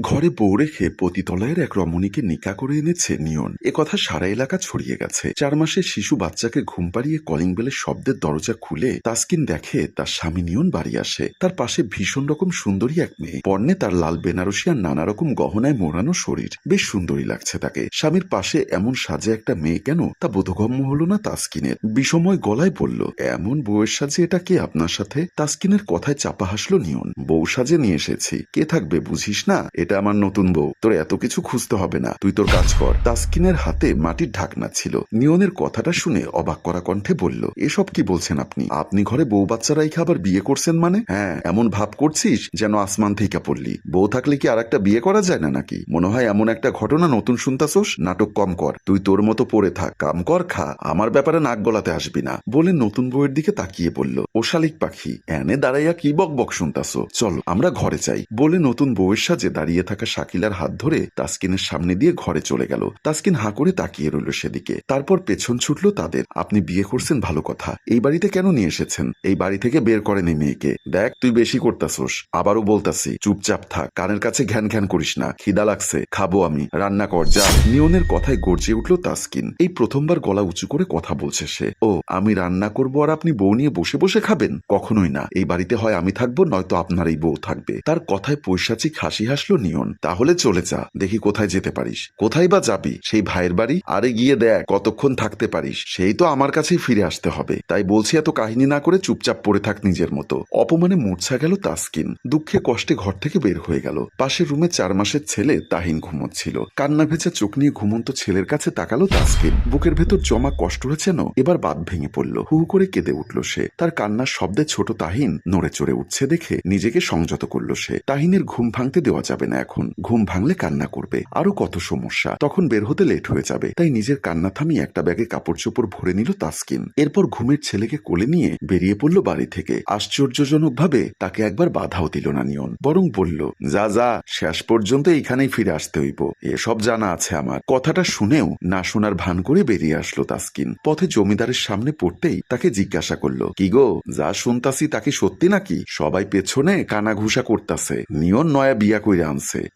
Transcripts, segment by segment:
ঘরে বউ রেখে পতিতলায়ের এক রমণীকে নিকা করে এনেছে নিয়ন। এ কথা সারা এলাকা ছড়িয়ে গেছে। চার মাসের শিশু বাচ্চাকে ঘুম পাড়িয়ে কলিং বেলের শব্দের দরজা খুলে তাসকিন দেখে তার স্বামী নিয়ন বাড়ি আসে। তার পাশে ভীষণ রকম সুন্দরী এক মেয়ে। পর্নে তার লাল বেনারসি আর নানা রকম গহনায় মোড়ানো শরীর। বেশ সুন্দরী লাগছে তাকে। স্বামীর পাশে এমন সাজে একটা মেয়ে কেন তা বোধগম্য হলো না তাসকিনের। বিষময় গলায় বলল, এমন বউয়ের সাজে এটা কে আপনার সাথে? তাসকিনের কথায় চাপা হাসলো নিয়ন। বউ সাজে নিয়ে এসেছি। কে থাকবে বুঝিস না? এটা আমার নতুন বউ। তোর এত কিছু খুঁজতে হবে না। তুই তোর কাজ কর। তাসকিনের হাতে মাটির ঢাকনা ছিল। নিয়নের কথাটা শুনে অবাক করা কণ্ঠে বলল, এসব কি বলছেন আপনি? আপনি ঘরে বউ বাচ্চারাই খাবার বিয়ে করছেন মানে? হ্যাঁ এমন ভাব করছিস যেন আসমান থেকে পড়লি। বউ থাকলে কি আর একটা বিয়ে করা যায় না নাকি? মনে হয় এমন একটা ঘটনা নতুন শুনতাছোস নাটক কম কর। তুই তোর মতো পড়ে থাক। কাম কর, খা। আমার ব্যাপারে নাক গলাতে আসবি না। বলে নতুন বউয়ের দিকে তাকিয়ে বলল, ও শালিক পাখি, এনে দাঁড়াইয়া কি বক বক শুনতাছো চল, আমরা ঘরে চাই বলে নতুন বউয়ের সাজে দাঁড়িয়ে থাকা শাকিলার হাত ধরে তাসকিনের সামনে দিয়ে ঘরে চলে গেল। তাসকিন হাঁ করে তাকিয়ে রইল সেদিকে। তারপর পেছন ছুটল তাদের। আপনি বিয়ে করছেন ভালো কথা। এই বাড়িতে কেন নিয়ে এসেছেন? এই বাড়ি থেকে বের করেন এই মেয়েকে। দেখ, তুই বেশি করতাছোস আবারও বলতাছি, চুপচাপ থাক। কানের কাছে ঘ্যান ঘ্যান করিস না। খিদা লাগছে। খাব আমি। রান্না কর, যা। নিয়নের কথায় গর্জে উঠল তাসকিন। এই প্রথমবার গলা উঁচু করে কথা বলছে সে। ও, আমি রান্না করব আর আপনি বউ নিয়ে বসে বসে খাবেন? কখনোই না। এই বাড়িতে হয় আমি থাকব, নয়তো আপনার এই বউ থাকবে। তার কথায় পৈশাচিক হাসি হাসলো নিয়ন, তাহলে চলে যা, দেখি কোথায় যেতে পারিস। কোথায় বা যাবি? সেই ভাইয়ের বাড়ি? আরে গিয়ে দেখ, কতক্ষণ থাকতে পারিস। সেই তো আমার কাছেই ফিরে আসতে হবে। তাই বলছি এত কাহিনী না করে চুপচাপ পড়ে থাক নিজের মতো। অপমানে মূর্ছা গেল তাসকিন। দুঃখে কষ্টে ঘর থেকে বের হয়ে গেল। পাশের রুমে চার মাসের ছেলে তাহিন ঘুমোচ্ছিল। কান্না ভেজা চোখ নিয়ে ঘুমন্ত ছেলের কাছে তাকালো তাসকিন। বুকের ভেতর জমা কষ্টটা যেন এবার বাদ ভেঙে পড়ল। হু করে কেঁদে উঠল সে। তার কান্নার শব্দে ছোট তাহিন নড়ে চড়ে উঠছে দেখে নিজেকে সংযত করল সে। তাহিনের ঘুম ভাঙতে দেওয়া যাবে না। এখন। ঘুম ভাঙলে কান্না করবে। আরও কত সমস্যা। তখন বের হতে লেট হয়ে যাবে। তাই নিজের কান্না থামিয়ে একটা ব্যাগে কাপড় চোপড় ভরে নিল তাসকিন। এরপর ঘুমের ছেলেকে কোলে নিয়ে বেরিয়ে পড়ল বাড়ি থেকে। আশ্চর্যজনক ভাবে তাকে একবার বাধাও দিল না নিয়ন। বরং বলল, যা যা, শেষ পর্যন্ত এইখানেই ফিরে আসতে হইব। এসব জানা আছে আমার। কথাটা শুনেও না শোনার ভান করে বেরিয়ে আসলো তাসকিন। পথে জমিদারের সামনে পড়তেই তাকে জিজ্ঞাসা করল, কি গো, যা শুনতাছি তাকে সত্যি নাকি? সবাই পেছনে কানা ঘুষা করতাছে। নিয়ন নয়া বিয়া কইরা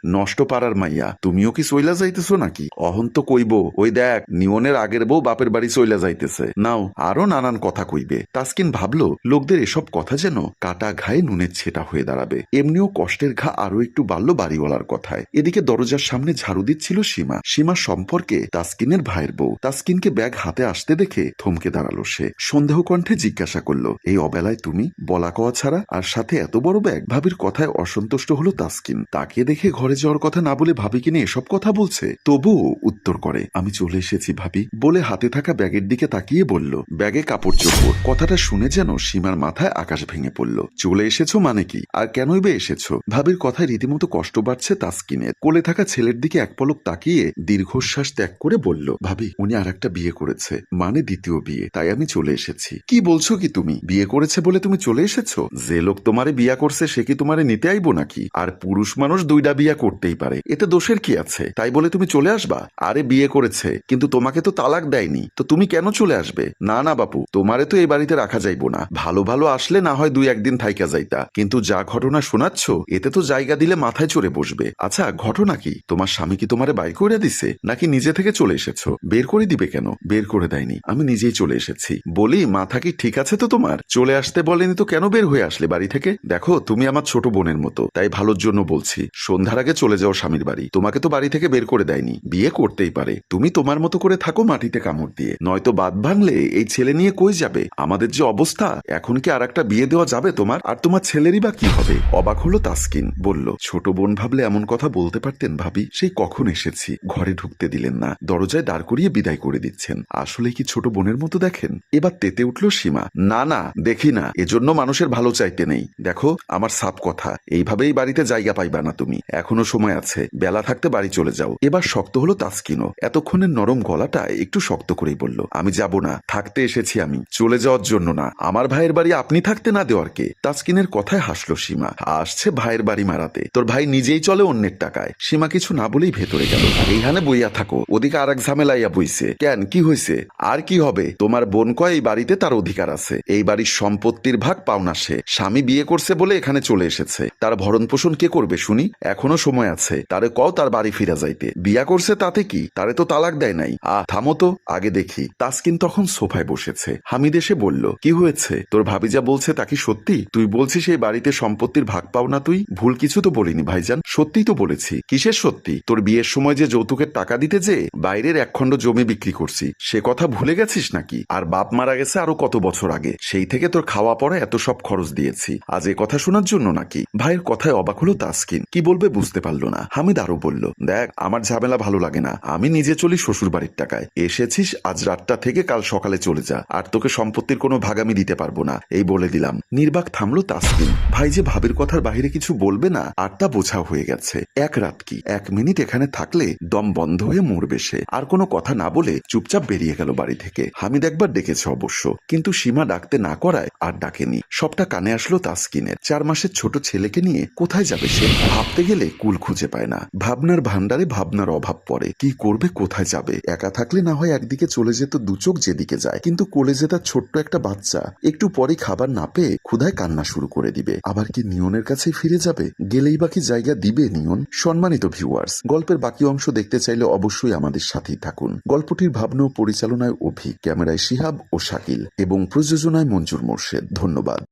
নষ্ট পাড়ার মাইয়া, তুমিও কি চইলা যাইতেছো নাকি? অহন তো কইব, ওই দেখ, নিয়নের আগের বউ বাপের বাড়ি চইলা যাইতেছে। নাও, আরও নানান কথা কইবে। তাসকিন ভাবলো, লোকদের এসব কথা যেন কাটা ঘায়ে নুনের ছেটা হয়ে দাঁড়াবে। এমনিও কষ্টের ঘা আরও একটু বাড়ল বাড়িওয়ালার কথায়। এদিকে দরজার সামনে ঝাড়ু দিচ্ছিল সীমা। সীমা সম্পর্কে তাসকিনের ভাইয়ের বউ। তাসকিনকে ব্যাগ হাতে আসতে দেখে থমকে দাঁড়াল সে। সন্দেহ কণ্ঠে জিজ্ঞাসা করল, এই অবেলায় তুমি বলা কওয়া ছাড়া? আর সাথে এত বড় ব্যাগ? ভাবির কথায় অসন্তুষ্ট হলো তাসকিন। তাকে দেখে ঘরে যাওয়ার কথা না বলে ভাবি কিনে এসব কথা বলছে। তবুও উত্তর করে, আমি চলে এসেছি ভাবি। বলে হাতে থাকা ব্যাগের দিকে তাকিয়ে বলল, ব্যাগে কাপড় চোপড় কথাটা শুনে যেন সীমার মাথায় আকাশ ভেঙে পড়ল। চলে এসেছ মানে কি? আর কেনই বে এসেছ? ভাবির কথায় রীতিমতো কষ্ট বাড়ছে তাসকিনের। কোলে থাকা ছেলের দিকে এক পলক তাকিয়ে দীর্ঘশ্বাস ত্যাগ করে বলল, ভাবি, উনি আর একটা বিয়ে করেছে মানে দ্বিতীয় বিয়ে, তাই আমি চলে এসেছি। কি বলছো কি তুমি? বিয়ে করেছে বলে তুমি চলে এসেছ? যে লোক তোমারে বিয়া করছে সে কি তোমারে নিতে আইবো নাকি? আর পুরুষ মানুষ দুইটা বিয়া করতেই পারে। এতে দোষের কি আছে? তাই বলে তুমি চলে আসবা? আরে, বিয়ে করেছে, কিন্তু তোমাকে তো তালাক দেয়নি। তো তুমি কেন চলে আসবে? না না বাপু, তোমারে তো এই বাড়িতে রাখা যাইবো না। ভালো ভালো আসলে না হয় দুই একদিন থাইকা যাইতা। কিন্তু যা ঘটনা শোনাচ্ছ, এতে তো জায়গা দিলে মাথায় চড়ে বসবে। আচ্ছা ঘটনা কি? তোমার স্বামী কি তোমারে বাইর করে দিছে, নাকি নিজে থেকে চলে এসেছ? বের করে দিবে কেন? বের করে দেয়নি। আমি নিজেই চলে এসেছি। বলি, মাথা কি ঠিক আছে তো তোমার? চলে আসতে বলেনি তো কেন বের হয়ে আসলে বাড়ি থেকে? দেখো, তুমি আমার ছোট বোনের মতো। তাই ভালোর জন্য বলছি সন্ধ্যার আগে চলে যাও স্বামীর বাড়ি। তোমাকে তো বাড়ি থেকে বের করে দেয়নি। বিয়ে করতেই পারে। তুমি তোমার মতো করে থাকো মাটিতে কামড় দিয়ে। নয়তো বাদ ভাঙলে এই ছেলে নিয়ে কই যাবে? আমাদের যে অবস্থা, এখন কি আর একটা বিয়ে দেওয়া যাবে তোমার? আর তোমার ছেলেরই বা কি হবে? অবাক হলো তাসকিন। বলল, ছোট বোন ভাবলে এমন কথা বলতে পারতেন ভাবি? সেই কখন এসেছি। ঘরে ঢুকতে দিলেন না। দরজায় দাঁড় করিয়ে বিদায় করে দিচ্ছেন। আসলে কি ছোট বোনের মতো দেখেন? এবার তেতে উঠল সীমা। না না, দেখি না। এজন্য মানুষের ভালো চাইতে নেই। দেখো, আমার সাপ কথা। এইভাবেই বাড়িতে জায়গা পাইবা না তুমি। এখনও সময় আছে, বেলা থাকতে বাড়ি চলে যাও। এবার শক্ত হলো তাসকিনও। এতক্ষণের নরম গলাটা একটু শক্ত করেই বলল, আমি যাব না, থাকতে এসেছি আমি, চলে যাওয়ার জন্য না। আমার ভাইয়ের বাড়ি আপনি থাকতে না দেওয়ার কে? তাসকিনের কথায় হাসলো সীমা। আসছে ভাইয়ের বাড়ি মারাতে। তোর ভাই নিজেই চলে অন্যের টাকায়। সীমা কিছু না বলেই ভেতরে গেল। এইখানে বইয়া থাকো, ওদিকে আর এক ঝামেলাইয়া বইছে। কেন, কি হয়েছে আর কি হবে? তোমার বোন কয়, এই বাড়িতে তার অধিকার আছে। এই বাড়ির সম্পত্তির ভাগ পাওনা সে। স্বামী বিয়ে করছে বলে এখানে চলে এসেছে। তার ভরণ পোষণ কে করবে শুনি? এখনও সময় আছে। তারে কও তার বাড়ি ফিরা যাইতে। বিয়া করছে তাতে কি? তারে তো তালাক দেয় নাই। আ থামো তো, আগে দেখি। তাসকিন তখন সোফায় বসেছে। হামিদ এসে বলল, কি হয়েছে? তোর ভাবি যা বলছে তা কি সত্যি? তুই বলছিস এই বাড়িতে সম্পত্তির ভাগ পাও না তুই? ভুল কিছু তো বলিনি ভাইজান। সত্যিই তো বলেছি। কিসের সত্যি? তোর বিয়ের সময় যে যৌতুকের টাকা দিতে যে, বাইরের এক খণ্ড জমি বিক্রি করছি। সে কথা ভুলে গেছিস নাকি? আর বাপ মারা গেছে আরও কত বছর আগে। সেই থেকে তোর খাওয়া পড়া এত সব খরচ দিয়েছি। আজ এ কথা শোনার জন্য নাকি? ভাইয়ের কথায় অবাক হলো তাসকিন। কি বলবে বুঝতে পারল না। হামিদ আরও বলল, দেখ, আমার ঝামেলা ভালো লাগে না। আমি নিজে চলি শ্বশুর বাড়ির টাকায়। এসেছিস, আজ রাতটা থেকে কাল সকালে চলে যা। আর তোকে সম্পত্তির কোনো ভাগামি দিতে পারব না। এই বলে দিলাম। নির্বাক থামলো তাসকিন। ভাই যে ভাবির কথার বাহিরে কিছু বলবে না, আর তা বোঝা হয়ে গেছে। এক রাত কি? এক মিনিট এখানে থাকলে দম বন্ধ হয়ে মরবে সে। আর কোনো কথা না বলে চুপচাপ বেরিয়ে গেল বাড়ি থেকে। হামিদ একবার ডেকেছে অবশ্য। কিন্তু সীমা ডাকতে না করায় আর ডাকেনি। সবটা কানে আসলো তাসকিনের। চার মাসের ছোট ছেলেকে নিয়ে কোথায় যাবে সে? ভাবতে গেলে কুল খুঁজে পায় না। ভাবনার ভান্ডারে ভাবনার অভাব পড়ে। কি করবে, কোথায় যাবে? একা থাকলে না হয় একদিকে চলে যেত দুচোখ যেদিকে যায়। কিন্তু কোলে যে তার ছোট্ট একটা বাচ্চা। একটু পরে খাবার না পেয়ে ক্ষুধায় কান্না শুরু করে দিবে। আবার কি নিয়নের কাছে ফিরে যাবে? গেলেই বাকি জায়গা দিবে নিয়ন? সম্মানিত ভিউয়ার্স, গল্পের বাকি অংশ দেখতে চাইলে অবশ্যই আমাদের সাথেই থাকুন। গল্পটির ভাবনা ও পরিচালনায় অভি ক্যামেরায় শিহাব ও শাকিল এবং প্রযোজনায় মঞ্জুর মোর্শেদ। ধন্যবাদ।